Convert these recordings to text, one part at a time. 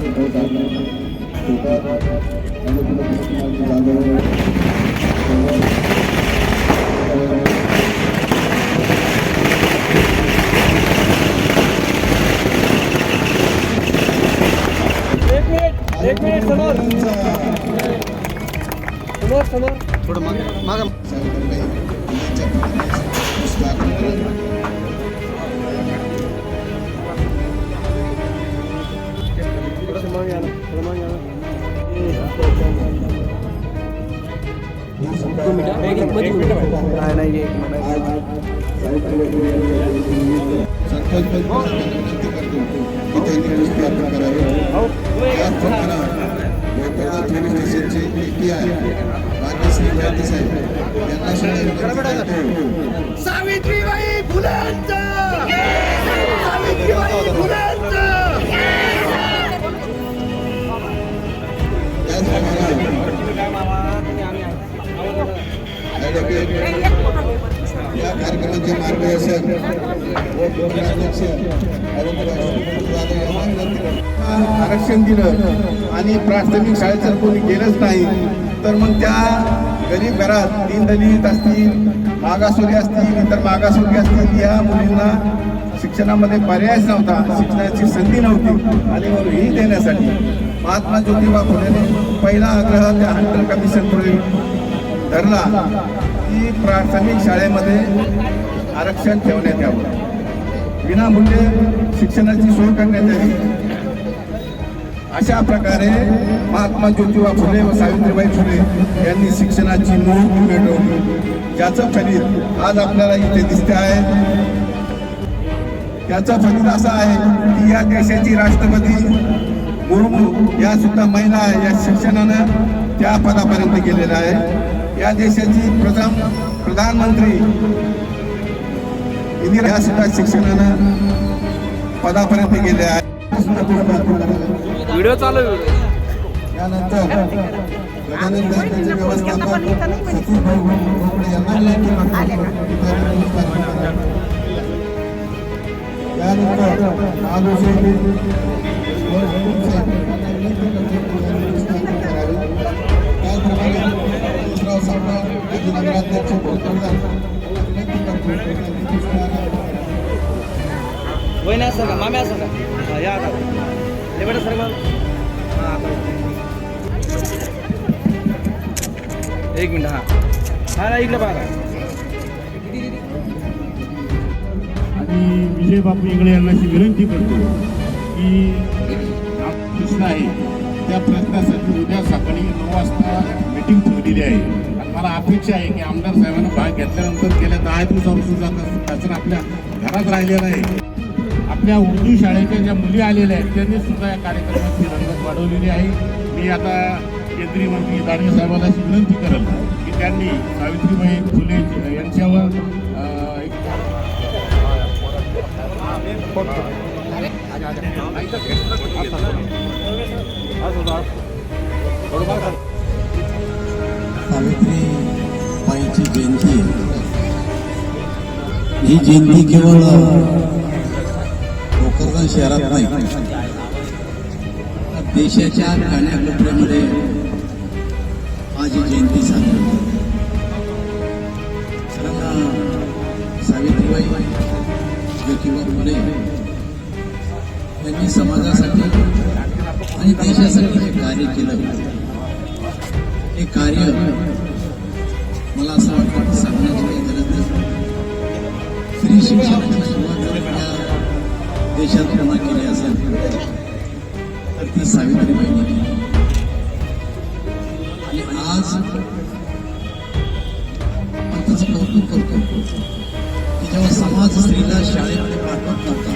एक मिनिट एक मिनिट समोर समोर समोर थोडं मागे मागे सुद्धा विनंती करतो सावित्रीबाई फुलेंचा! सावित्रीबाई फुलेंचा! त्याचप्रमाणे कार्यक्रमाचे मार्गदर्शक अध्यक्ष आरक्षण दिलं आणि प्राथमिक शाळेत जर कोणी गेलंच नाही तर मग त्या गरीब घरात तीन दलित असतील मागासवर्गीय असतील इतर मागासवर्गीय असतील या मुलींना शिक्षणामध्ये पर्यायच नव्हता शिक्षणाची संधी नव्हती. आणि म्हणून ही देण्यासाठी महात्मा ज्योतिबा फुलेने पहिला आग्रह त्या हंटर कमिशनपुढे धरला. की प्राथमिक शाळेमध्ये आरक्षण ठेवण्यात यावं. विनामूल्य शिक्षणाची सोय करण्यात यावी. अशा प्रकारे महात्मा ज्योतिबा फुले व सावित्रीबाई फुले यांनी शिक्षणाची मूळ मिळवली. ज्याचं फलित आज आपल्याला इथे दिसते आहे. त्याचं फलित असं आहे की या देशाची राष्ट्रपती मुर्मू या सुद्धा महिला आहे या शिक्षणानं त्या पदापर्यंत गेलेल्या आहे. या देशाची प्रथम प्रधानमंत्री इंदिरा या सुद्धा शिक्षणानं पदापर्यंत गेले आहे व्हिडिओ चालू त्यानंतर गजानन बँकेचे व्यवस्थापक भाऊ भोपळे यांना. त्यानंतर त्याचप्रमाणे वहिनी असं का? मामे असं का? या आता. हे बेटा सर एक मिनिट हा. हा ना इकडे बघा आणि विजय बापू इंगळे यांना अशी विनंती करतो की प्रश्न आहे. त्या प्रश्नासाठी उद्या सकाळी नऊ वाजता मीटिंग ठेवलेली आहे. मला अपेक्षा आहे की आमदार साहेबांना भाग घेतल्यानंतर गेल्या दहा दिवसापासून जात आपल्या घरात राहिलेलं आहे. आपल्या उर्दू शाळेच्या ज्या मुली आलेल्या आहेत त्यांनी सुद्धा या कार्यक्रमाची रंगत वाढवलेली आहे. मी आता केंद्रीय मंत्री दानवे साहेबांना अशी विनंती करेल की त्यांनी सावित्रीबाई फुले यांच्यावर एक सावित्री जयंती ही जयंती केवळ भोकरदन शहरात नाही देशाच्या कान्याकोपऱ्यामध्ये आज ही जयंती साजरी होते. सावित्रीबाई ज्योतिबा फुले यांनी समाजासाठी आणि देशासाठी जे कार्य केलं हे कार्य मला असं वाटतं की सांगण्याची काही गरज नाही स्त्री शिक्षणाची सुरुवात जर देशात पुन्हा केली असेल तर ती सावित्रीबाईंनी केली. आणि आज आपण त्याचं कौतुक करतो की जेव्हा समाज स्त्रीला शाळेमध्ये पाठवत नव्हता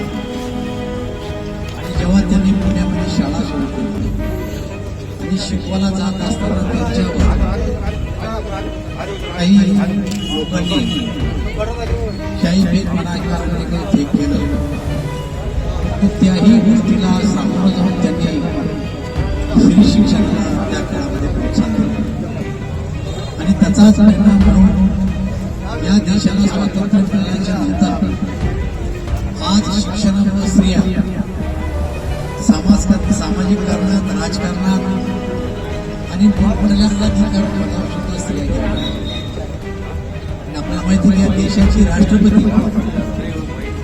आणि जेव्हा त्यांनी आणि शिकवायला जात असताना त्यांच्यावर काही लोकांनी काही भेदपणा करणारे केलं. तर त्याही गोष्टीला सामोरं जाऊन त्यांनी स्त्री शिक्षणाला त्या काळामध्ये प्रोत्साहन दिलं. आणि त्याचाच परिणाम म्हणून या देशाला स्वातंत्र्य मिळाल्याच्या नंतर आज शिक्षणामुळे स्त्रिया समाज सामाजिक सामाजिक कारणात राजकारणात आणि मोठमोठ्या आपल्याला माहिती या देशाची राष्ट्रपती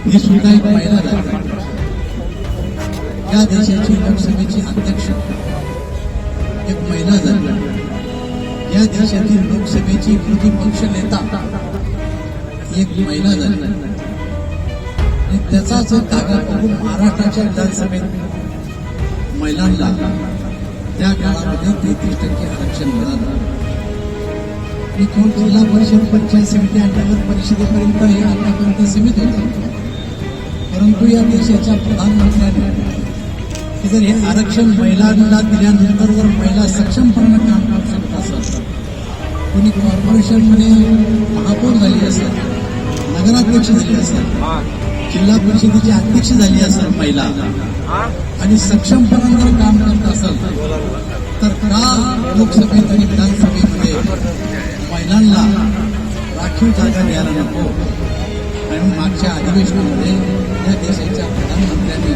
ही सुद्धा एक महिला झाली या देशाची लोकसभेची अध्यक्ष एक महिला झाली या देशातील लोकसभेची प्रतिपक्ष पक्ष नेता एक महिला झाली आणि त्याचाच एक धागा महाराष्ट्राच्या विधानसभेत महिलांना त्या काळामध्ये तेहतीस टक्के आरक्षण मिळालं. आणि कोण जिल्हा परिषद पंचायत समिती अंतर्गत परिषदेपर्यंत हे आतापर्यंत सीमित होतं. परंतु या देशाच्या प्रधानमंत्र्यांनी की जर हे आरक्षण महिलांना दिल्यानंतर जर महिला सक्षमपणे काम करू शकत असत कोणी कॉर्पोरेशनमध्ये महापौर झाली असेल नगराध्यक्ष झाली असेल जिल्हा परिषदेची अध्यक्ष झाली असेल महिला आणि सक्षमपणे जर काम करत असेल तर का लोकसभेत आणि विधानसभेमध्ये महिलांना राखीव जागा द्यायला नको? आणि मागच्या अधिवेशनामध्ये या देशाच्या प्रधानमंत्र्यांनी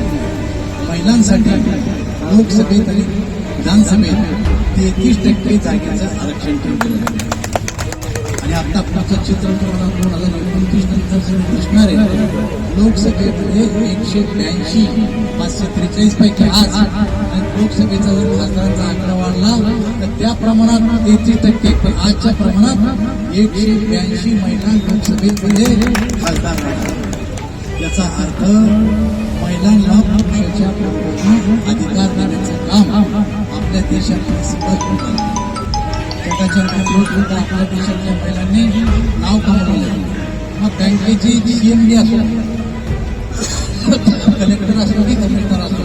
महिलांसाठी लोकसभेत आणि विधानसभेत तेहतीस टक्के जागेचं आरक्षण ठेवलेलं आहे. आणि आता पुढचं चित्र तुम्हाला दोन हजार एकोणतीस नंतर लोकसभेत लोकसभेमध्ये एकशे ब्याऐंशी पाचशे त्रेचाळीस पैकी आज आणि लोकसभेचा जर खासदारांचा आकडा वाढला तर त्या प्रमाणात तेहतीस टक्के पण आजच्या प्रमाणात एकशे ब्याऐंशी महिला लोकसभेमध्ये खासदार याचा अर्थ महिलांना पुरुषाच्या अधिकार देण्याचं काम आपल्या देशात सुरुवात आपल्या देशातल्या महिलांनी नाव कमावलं? मग बँकेची सीएमडी असो कलेक्टर असो की कमिशनर असो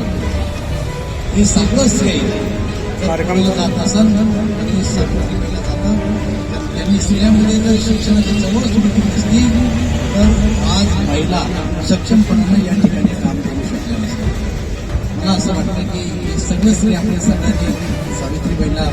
हे सगळं श्रेय जर जात असेल तर हे सगळं केलं जातं त्यांनी स्त्रियांमध्ये जर शिक्षणाची जवळ सुरू केली असती तर आज महिला सक्षमपणानं या ठिकाणी काम करू शकल्या नसत्या मला असं वाटतं की हे सगळं स्त्री आपल्या सगळ्यांनी सावित्रीबाईला